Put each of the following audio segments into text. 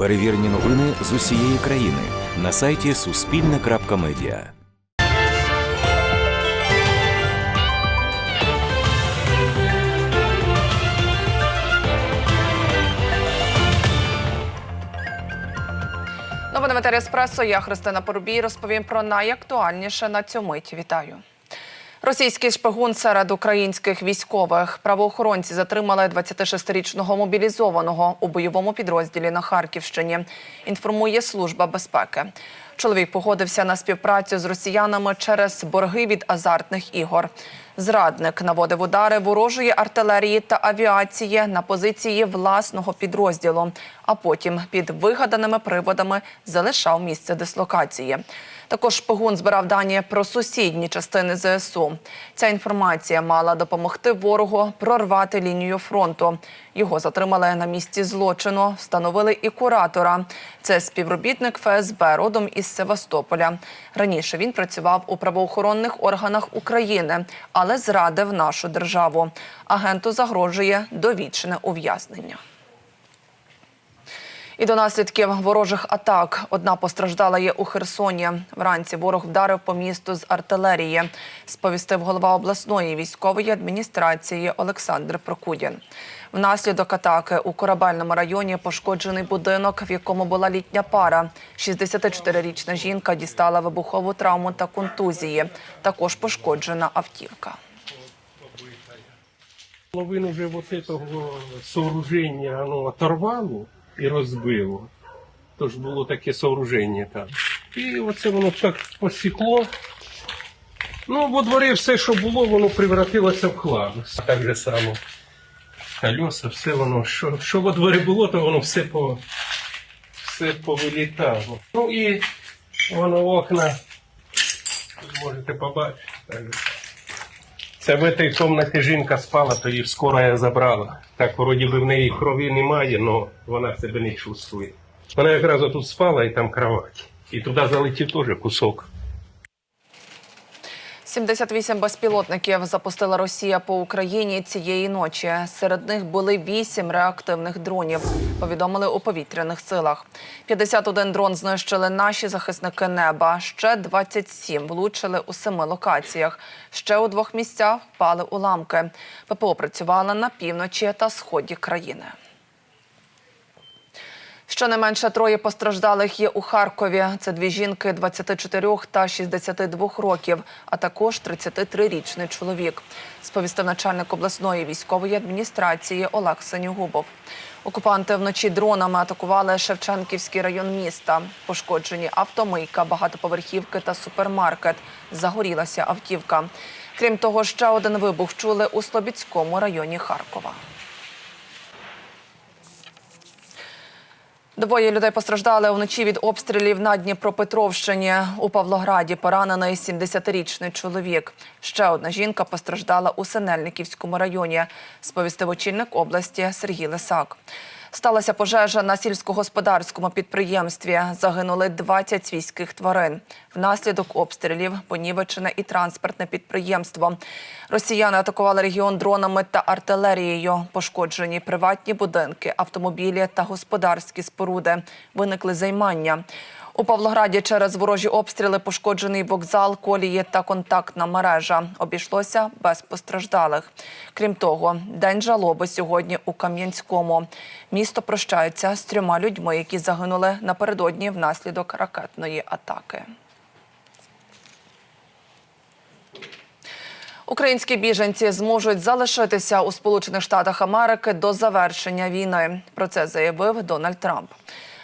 Перевірені новини з усієї країни на сайті Суспільне.Медіа. Новини Еспресо. Я Христина Порубій. Розповім про найактуальніше на цю мить. Вітаю. Російський шпигун серед українських військових правоохоронці затримали 26-річного мобілізованого у бойовому підрозділі на Харківщині. Інформує служба безпеки. Чоловік погодився на співпрацю з росіянами через борги від азартних ігор. Зрадник наводив удари ворожої артилерії та авіації на позиції власного підрозділу, а потім під вигаданими приводами залишав місце дислокації. Також шпигун збирав дані про сусідні частини ЗСУ. Ця інформація мала допомогти ворогу прорвати лінію фронту. Його затримали на місці злочину, встановили і куратора. Це співробітник ФСБ родом із Севастополя. Раніше він працював у правоохоронних органах України, але зрадив нашу державу. Агенту загрожує довічне ув'язнення. І до наслідків ворожих атак одна постраждала є у Херсоні. Вранці ворог вдарив по місту з артилерії. Сповістив голова обласної військової адміністрації Олександр Прокудін. Внаслідок атаки у корабельному районі пошкоджений будинок, в якому була літня пара. 64-річна жінка дістала вибухову травму та контузії. Також пошкоджена автівка. Половину вже вот этого сооружения оно оторвало і розбило. Тож було таке сооруження там. І оце воно так посікло. Ну, во дворі все, що було, воно превратилося в хлам. Так же само. Колеса, все воно, що, що во дворі було, то воно все по все повилітало. Ну і воно окна, можете побачити. Це в этой кімнаті жінка спала, то її скоро я забрала. Так, вроді би в неї крові немає, але вона себе не чувствує. Вона якраз тут спала і там кровать. І туди залетів теж кусок. 78 безпілотників запустила Росія по Україні цієї ночі. Серед них були 8 реактивних дронів. Повідомили у повітряних силах. 51 дрон знищили наші захисники неба. Ще 27 влучили у семи локаціях. Ще у двох місцях впали уламки. ППО працювала на півночі та сході країни. Щонайменше троє постраждалих є у Харкові. Це дві жінки 24 та 62 років, а також 33-річний чоловік. Сповістив начальник обласної військової адміністрації Олег Сенюгубов. Окупанти вночі дронами атакували Шевченківський район міста. Пошкоджені автомийка, багатоповерхівки та супермаркет. Загорілася автівка. Крім того, ще один вибух чули у Слобідському районі Харкова. Двоє людей постраждали вночі від обстрілів на Дніпропетровщині. У Павлограді поранений 70-річний чоловік. Ще одна жінка постраждала у Синельниківському районі, сповістив очільник області Сергій Лисак. Сталася пожежа на сільськогосподарському підприємстві. Загинули 20 свійських тварин. Внаслідок обстрілів понівечене і транспортне підприємство. Росіяни атакували регіон дронами та артилерією. Пошкоджені приватні будинки, автомобілі та господарські споруди. Виникли займання. У Павлограді через ворожі обстріли пошкоджений вокзал, колії та контактна мережа. Обійшлося без постраждалих. Крім того, день жалоби сьогодні у Кам'янському. Місто прощається з трьома людьми, які загинули напередодні внаслідок ракетної атаки. Українські біженці зможуть залишитися у Сполучених Штатах Америки до завершення війни. Про це заявив Дональд Трамп.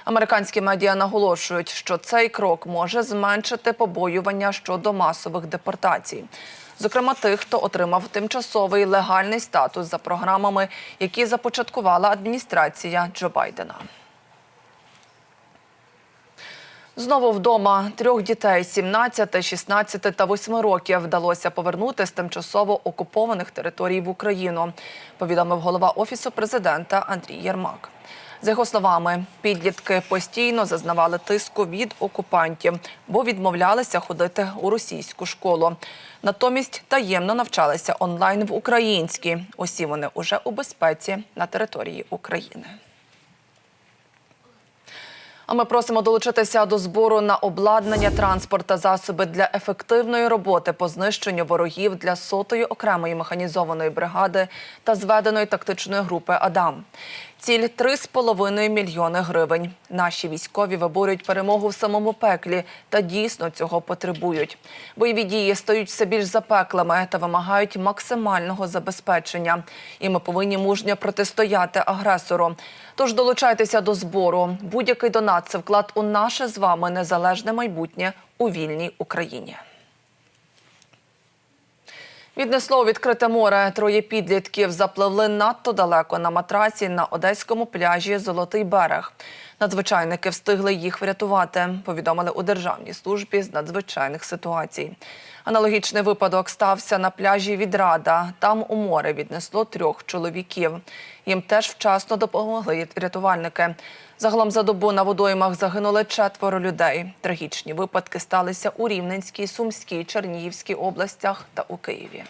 Американські медіа наголошують, що цей крок може зменшити побоювання щодо масових депортацій. Зокрема, тих, хто отримав тимчасовий легальний статус за програмами, які започаткувала адміністрація Джо Байдена. Знову вдома трьох дітей 17, 16 та 8 років вдалося повернути з тимчасово окупованих територій в Україну, повідомив голова офісу президента Андрій Єрмак. За його словами, підлітки постійно зазнавали тиску від окупантів, бо відмовлялися ходити у російську школу. Натомість таємно навчалися онлайн в українській. Усі вони уже у безпеці на території України. А ми просимо долучитися до збору на обладнання, транспорт та засоби для ефективної роботи по знищенню ворогів для сотої окремої механізованої бригади та зведеної тактичної групи Адам. Ціль 3,5 мільйони гривень. Наші військові виборюють перемогу в самому пеклі та дійсно цього потребують. Бойові дії стають все більш запеклими та вимагають максимального забезпечення. І ми повинні мужньо протистояти агресору. Тож долучайтеся до збору. Будь-який донат це вклад у наше з вами незалежне майбутнє у вільній Україні. Віднесло у відкрите море. Троє підлітків запливли надто далеко на матраці на одеському пляжі Золотий берег. Надзвичайники встигли їх врятувати. Повідомили у державній службі з надзвичайних ситуацій. Аналогічний випадок стався на пляжі Відрада. Там у море віднесло трьох чоловіків. Їм теж вчасно допомогли рятувальники. Загалом за добу на водоймах загинули четверо людей. Трагічні випадки сталися у Рівненській, Сумській, Чернігівській областях та у Києві.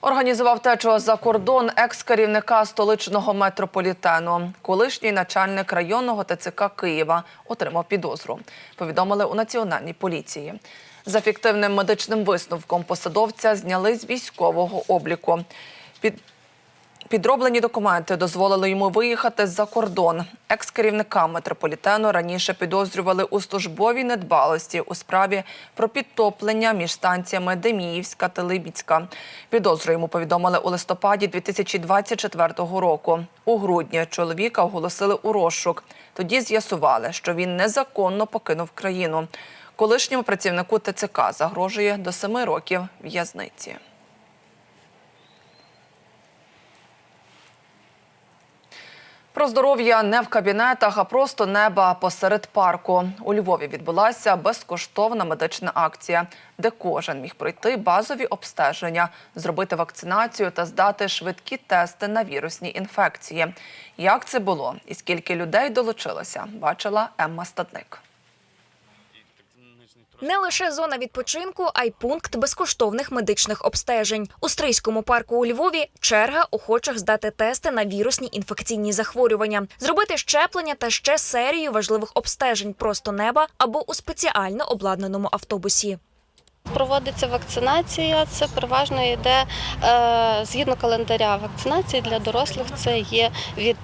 Організував течу за кордон екс-керівника столичного метрополітену. Колишній начальник районного ТЦК Києва отримав підозру. Повідомили у національній поліції. За фіктивним медичним висновком посадовця зняли з військового обліку. Під Підроблені документи дозволили йому виїхати за кордон. Екс-керівника метрополітену раніше підозрювали у службовій недбалості у справі про підтоплення між станціями Деміївська та Либіцька. Підозру йому повідомили у листопаді 2024 року. У грудні чоловіка оголосили у розшук. Тоді з'ясували, що він незаконно покинув країну. Колишньому працівнику ТЦК загрожує до семи років в'язниці. Про здоров'я не в кабінетах, а просто неба посеред парку. У Львові відбулася безкоштовна медична акція, де кожен міг пройти базові обстеження, зробити вакцинацію та здати швидкі тести на вірусні інфекції. Як це було і скільки людей долучилося, бачила Емма Стадник. Не лише зона відпочинку, а й пункт безкоштовних медичних обстежень. У Стрийському парку у Львові черга охочих здати тести на вірусні інфекційні захворювання, зробити щеплення та ще серію важливих обстежень просто неба або у спеціально обладнаному автобусі. Проводиться вакцинація. Це переважно йде е, згідно календаря вакцинації для дорослих. Це є від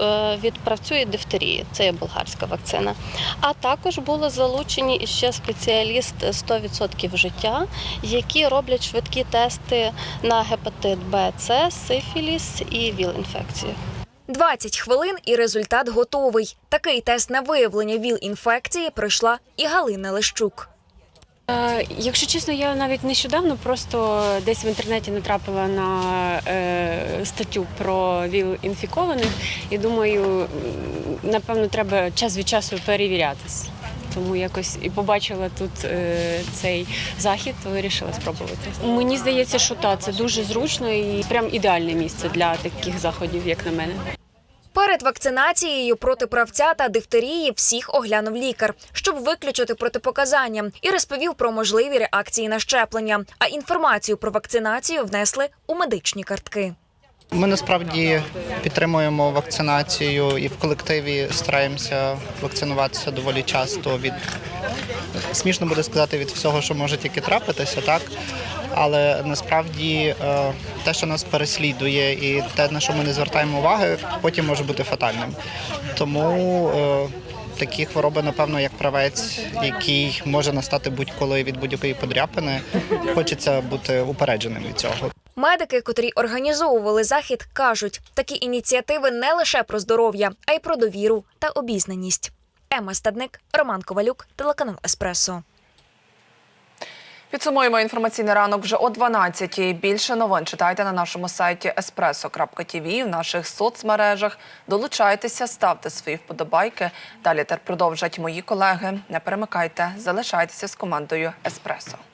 е, від правцю дифтерії. Це є болгарська вакцина. А також були залучені іще спеціаліст 100% життя, які роблять швидкі тести на гепатит Б, С, сифіліс і ВІЛ-інфекцію. 20 хвилин і результат готовий. Такий тест на виявлення ВІЛ-інфекції пройшла і Галина Лещук. Е, Якщо чесно, я навіть нещодавно просто десь в інтернеті натрапила на е, статтю про ВІЛ інфікованих і думаю, напевно, треба час від часу перевірятись. Тому якось і побачила тут е, цей захід, то вирішила спробувати. Мені здається, що так, це дуже зручно і прям ідеальне місце для таких заходів, як на мене. Перед вакцинацією проти правця та дифтерії всіх оглянув лікар, щоб виключити протипоказання, і розповів про можливі реакції на щеплення. А інформацію про вакцинацію внесли у медичні картки. Ми насправді підтримуємо вакцинацію і в колективі стараємося вакцинуватися доволі часто від смішно буде сказати від всього, що може тільки трапитися, так але насправді е, те, що нас переслідує, і те, на що ми не звертаємо уваги, потім може бути фатальним. Тому е, такі хвороби, напевно, як правець, який може настати будь-коли від будь-якої подряпини, хочеться бути упередженим від цього. Медики, котрі організовували захід, кажуть, такі ініціативи не лише про здоров'я, а й про довіру та обізнаність. Ема Стадник, Роман Ковалюк, телеканал Еспресо. Підсумуємо інформаційний ранок вже о 12-й. Більше новин читайте на нашому сайті espresso.tv, в наших соцмережах. Долучайтеся, ставте свої вподобайки. Далі тепер продовжать мої колеги. Не перемикайте, залишайтеся з командою Еспресо.